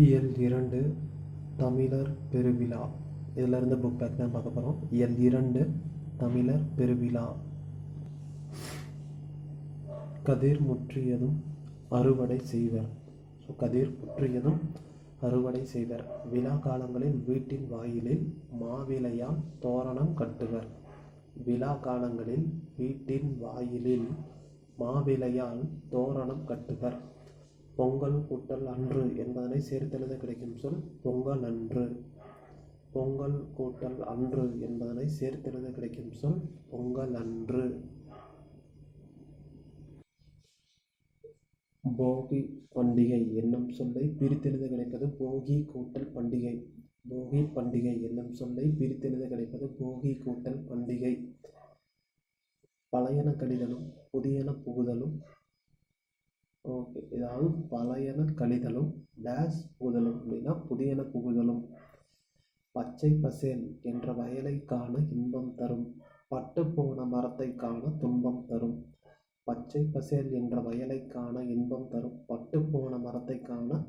இயல் இரண்டு தமிழர் பெருவிழா. இதிலிருந்து புக் பேக் தான் பார்க்க போகிறோம் இயல் இரண்டு தமிழர் பெருவிழா. கதிர் முற்றியதும் அறுவடை செய்வர். ஸோ கதிர் முற்றியதும் அறுவடை செய்வர். விழா காலங்களில் வீட்டின் வாயிலில் மாவிலையால் தோரணம் கட்டுவர். விழா காலங்களில் வீட்டின் வாயிலில் மாவிலையால் தோரணம் கட்டுவர். பொங்கல் கூட்டல் அன்று என்பதனை சேர்த்தெழுத கிடைக்கும் சொல் பொங்கல் அன்று. பொங்கல் கூட்டல் அன்று என்பதனை சேர்த்தெழுத கிடைக்கும் சொல் பொங்கல் அன்று. போகி பண்டிகை என்னும் சொல்லை பிரித்தெழுத கிடைப்பது போகி கூட்டல் பண்டிகை. போகி பண்டிகை என்னும் சொல்லை பிரித்தெழுத கிடைப்பது போகி கூட்டல் பண்டிகை. பழையன கடிதலும் புதியன புகுதலும் ஓகே. இதாவது பழையன கழிதலும் டேஸ் புகுதலும் அப்படின்னா புதியன புகுதலும். பச்சை பசேல் என்ற வயலை காண இன்பம் தரும். பட்டு போன மரத்தை காண துன்பம் தரும். பச்சை பசேல் என்ற வயலை காண இன்பம் தரும். பட்டு போன மரத்தை காண